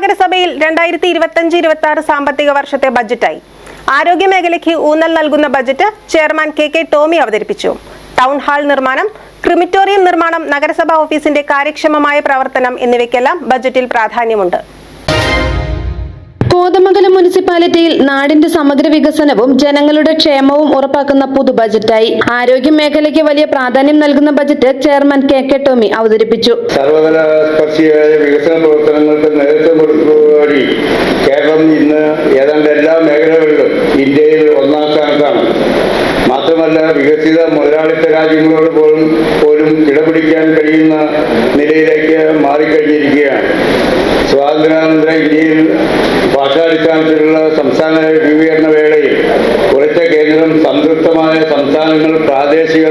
നഗരസഭയിൽ രണ്ടായിരത്തി ഇരുപത്തഞ്ച് ഇരുപത്തി ആറ് സാമ്പത്തിക വർഷത്തെ ബജറ്റായി ആരോഗ്യ മേഖലയ്ക്ക് ഊന്നൽ നൽകുന്ന budget chairman K K Tomy അവതരിപ്പിച്ചു. ടൗൺ ഹാൾ നിർമ്മാണം ക്രിമിറ്റോറിയം നിർമ്മാണം നഗരസഭാ ഓഫീസിന്റെ കാര്യക്ഷമമായ പ്രവർത്തനം എന്നിവയ്ക്കെല്ലാം ബജറ്റിൽ പ്രാധാന്യമുണ്ട്. കോതമംഗലം മുനിസിപ്പാലിറ്റിയിൽ നാടിന്റെ സമഗ്ര വികസനവും ജനങ്ങളുടെ ക്ഷേമവും ഉറപ്പാക്കുന്ന പുതു ബജറ്റായി ആരോഗ്യ മേഖലയ്ക്ക് വലിയ പ്രാധാന്യം നൽകുന്ന budget chairman K K Tomy അവതരിപ്പിച്ചു. സർവതല സ്പർശിയായ വികസന മുതലാളിത്ത രാജ്യങ്ങളോട് പോലും പോലും കിടപിടിക്കാൻ കഴിയുന്ന നിലയിലേക്ക് മാറിക്കഴിഞ്ഞിരിക്കുകയാണ്. സ്വാതന്ത്ര്യാനന്തര ഇന്ത്യയിൽ ഭാഷാടിസ്ഥാനത്തിലുള്ള സംസ്ഥാന രൂപീകരണ വേളയിൽ കുറച്ച കേന്ദ്രം സംതൃപ്തമായ സംസ്ഥാനങ്ങൾ പ്രാദേശിക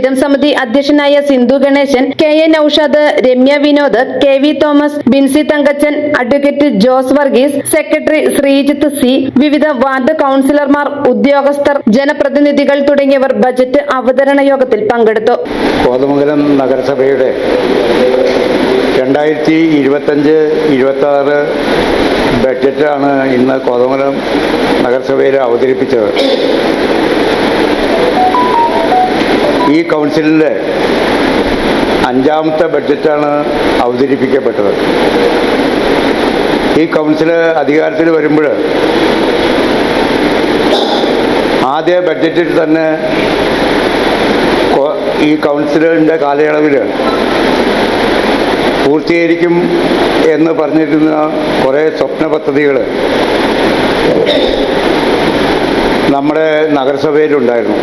സ്ഥിരം സമിതി അധ്യക്ഷനായ Sindhu Ganeshan K A Noushad Ramya Vinod K V Thomas Binsy Thankachan advocate Jose Varghese secretary Sreejith C വിവിധ വാർഡ് കൌൺസിലർമാർ ഉദ്യോഗസ്ഥർ ജനപ്രതിനിധികൾ തുടങ്ങിയവർ ബജറ്റ് അവതരണ യോഗത്തിൽ പങ്കെടുത്തു. കോതമംഗലം നഗരസഭയുടെ രണ്ടായിരത്തി ഇരുപത്തഞ്ച് ഇരുപത്തി ആറ് ബഡ്ജറ്റാണ് ഇന്ന് കോതമംഗലം നഗരസഭയിൽ അവതരിപ്പിച്ചത്. ഈ കൗൺസിലിന്റെ അഞ്ചാമത്തെ ബഡ്ജറ്റാണ് അവതരിപ്പിക്കപ്പെട്ടത്. ഈ കൗൺസിൽ അധികാരത്തിൽ വരുമ്പോൾ ആദ്യ ബഡ്ജറ്റിൽ തന്നെ ഈ കൗൺസിലിന്റെ കാലയളവിൽ പൂർത്തീകരിക്കും എന്ന് പറഞ്ഞിരുന്ന കുറേ സ്വപ്ന പദ്ധതികൾ നമ്മുടെ നഗരസഭയിലുണ്ടായിരുന്നു.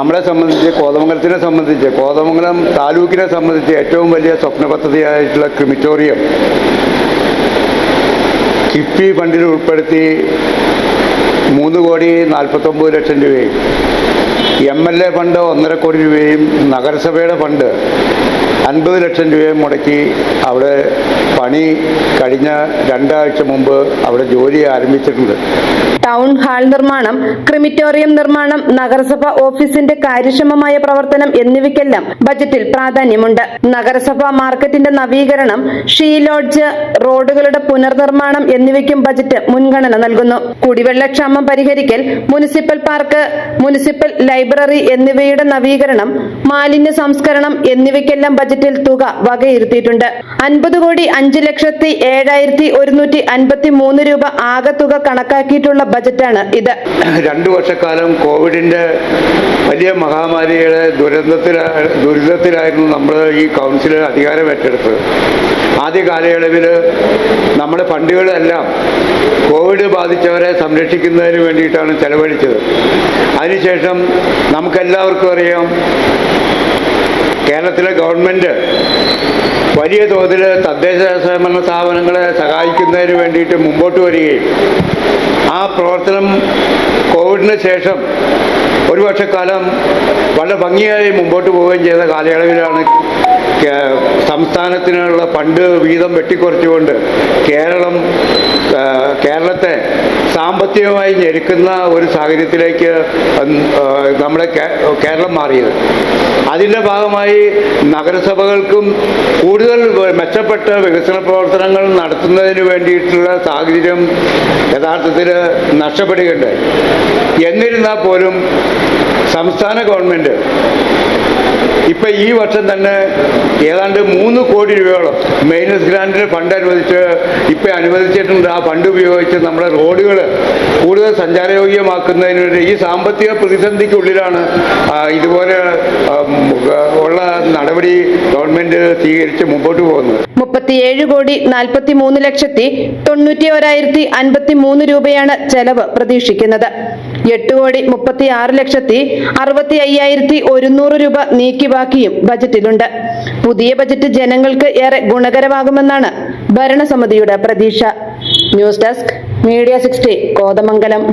നമ്മളെ സംബന്ധിച്ച് കോതമംഗലത്തിനെ സംബന്ധിച്ച് കോതമംഗലം താലൂക്കിനെ സംബന്ധിച്ച് ഏറ്റവും വലിയ സ്വപ്ന പദ്ധതിയായിട്ടുള്ള ക്രിമിറ്റോറിയം കിഫ്ബി ഫണ്ടിൽ ഉൾപ്പെടുത്തി മൂന്ന് കോടി നാൽപ്പത്തൊമ്പത് ലക്ഷം രൂപയും. എം എൽ എ ഫണ്ട് ഒന്നര കോടി രൂപയും. നഗരസഭയുടെ ഫണ്ട് അൻപത് ലക്ഷം രൂപയും മുടക്കി അവിടെ പണി കഴിഞ്ഞ രണ്ടാഴ്ച മുമ്പ് അവിടെ ജോലി ആരംഭിച്ചിട്ടുണ്ട്. ടൗൺ ഹാൾ നിർമ്മാണം ക്രിമിറ്റോറിയം നിർമ്മാണം നഗരസഭ ഓഫീസിന്റെ കാര്യക്ഷമമായ പ്രവർത്തനം എന്നിവയ്ക്കെല്ലാം ബജറ്റിൽ പ്രാധാന്യമുണ്ട്. നഗരസഭ മാർക്കറ്റിന്റെ നവീകരണം ഷീ ലോഡ്ജ് റോഡുകളുടെ പുനർനിർമ്മാണം എന്നിവയ്ക്കും ബജറ്റ് മുൻഗണന നൽകുന്നു. കുടിവെള്ളക്ഷാമം പരിഹരിക്കൽ മുനിസിപ്പൽ പാർക്ക് മുനിസിപ്പൽ ലൈബ്രറി എന്നിവയുടെ നവീകരണം മാലിന്യ സംസ്കരണം എന്നിവയ്ക്കെല്ലാം ബജറ്റിൽ തുക വകയിരുത്തിയിട്ടുണ്ട്. അൻപത് കോടി അഞ്ച് ലക്ഷത്തി ഏഴായിരത്തി ഒരുന്നൂറ്റി അൻപത്തി മൂന്ന് രൂപ ആകെ തുക കണക്കാക്കിയിട്ടുള്ള ബജറ്റാണ് ഇത്. രണ്ടു വർഷക്കാലം കോവിഡിന്റെ വലിയ മഹാമാരിയുടെ ദുരന്തത്തിൽ ദുരിതത്തിലായിരുന്നു നമ്മൾ ഈ കൗൺസിൽ അധികാരം ഏറ്റെടുത്തത്. ആദ്യ കാലയളവിൽ നമ്മുടെ ഫണ്ടുകളെല്ലാം കോവിഡ് ബാധിച്ചവരെ സംരക്ഷിക്കുന്നതിന് വേണ്ടിയിട്ടാണ് ചെലവഴിച്ചത്. അതിനുശേഷം നമുക്കെല്ലാവർക്കും അറിയാം കേരളത്തിലെ ഗവൺമെന്റ് വലിയ തോതിൽ തദ്ദേശ സ്വയംഭരണ സ്ഥാപനങ്ങളെ സഹായിക്കുന്നതിന് വേണ്ടിയിട്ട് മുമ്പോട്ട് വരികയും ആ പ്രവർത്തനം കോവിഡിന് ശേഷം ഒരു വർഷക്കാലം വളരെ ഭംഗിയായി മുമ്പോട്ട് പോവുകയും ചെയ്ത കാലയളവിലാണ് സംസ്ഥാനത്തിനുള്ള ഫണ്ട് വീതം വെട്ടിക്കുറച്ചുകൊണ്ട് കേരളം കേരളത്തെ സാമ്പത്തികമായി ഞെരുക്കുന്ന ഒരു സാഹചര്യത്തിലേക്ക് നമ്മുടെ കേരളം മാറിയത്. അതിന്റെ ഭാഗമായി നഗരസഭകൾക്കും കൂടുതൽ മെച്ചപ്പെട്ട വികസന പ്രവർത്തനങ്ങൾ നടത്തുന്നതിന് വേണ്ടിയിട്ടുള്ള സാഹചര്യം യഥാർത്ഥത്തിൽ നഷ്ടപ്പെടുകയുണ്ടായി. എന്നിരുന്നാൽ പോലും സംസ്ഥാന ഗവൺമെന്റ് ഇപ്പൊ ഈ വർഷം തന്നെ ഏതാണ്ട് മൂന്ന് കോടി രൂപയോളം മെയിനസ് ഗ്രാൻഡിന് ഫണ്ട് അനുവദിച്ച് ഇപ്പൊ അനുവദിച്ചിട്ടുണ്ട്. ആ ഫണ്ട് ഉപയോഗിച്ച് നമ്മുടെ റോഡുകൾ കൂടുതൽ സഞ്ചാരയോഗ്യമാക്കുന്നതിന് വേണ്ടി ഈ സാമ്പത്തിക പ്രതിസന്ധിക്കുള്ളിലാണ് ഇതുപോലെ ഉള്ള നടപടി ഗവൺമെന്റ് സ്വീകരിച്ച് മുമ്പോട്ട് പോകുന്നത്. മുപ്പത്തിയേഴ് കോടി നാൽപ്പത്തി മൂന്ന് ലക്ഷത്തി തൊണ്ണൂറ്റി ഒരായിരത്തി അൻപത്തി മൂന്ന് രൂപയാണ് ചെലവ് പ്രതീക്ഷിക്കുന്നത്. എട്ട് കോടി മുപ്പത്തി ആറ് ലക്ഷത്തി അറുപത്തി അയ്യായിരത്തി ഒരുന്നൂറ് രൂപ നീക്കി ബാക്കിയും ബജറ്റിലുണ്ട്. പുതിയ ബജറ്റ് ജനങ്ങൾക്ക് ഏറെ ഗുണകരമാകുമെന്നാണ് ഭരണസമിതിയുടെ പ്രതീക്ഷ. News desk media sixty Kothamangalam.